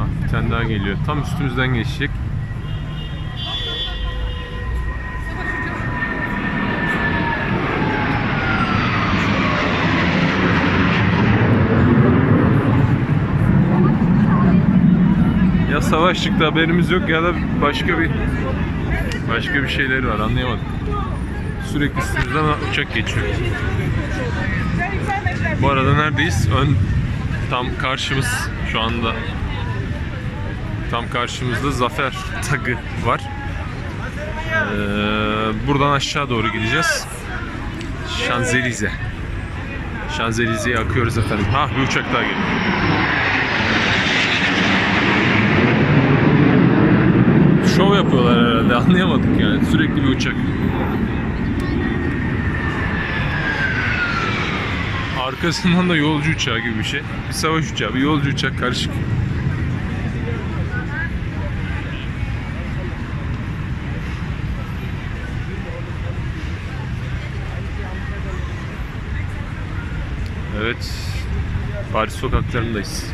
Ha, bir tane daha geliyor. Tam üstümüzden geçecek. Ya savaş çıktı haberimiz yok ya da başka bir başka bir şeyleri var anlayamadık. Sürekli üstümüzden uçak geçiyor. Bu arada neredeyiz? Ön tam karşımız şu anda tam karşımızda Zafer tagı var. Ee, buradan aşağı doğru gideceğiz. Şanzelize. Şanzelize'ye akıyoruz efendim. Ha bir uçak daha geliyor. Şov yapıyorlar herhalde anlayamadık yani. Sürekli bir uçak. Arkasından da yolcu uçağı gibi bir şey. Bir savaş uçağı, bir yolcu uçak karışık. Evet. Paris sokaklarındayız.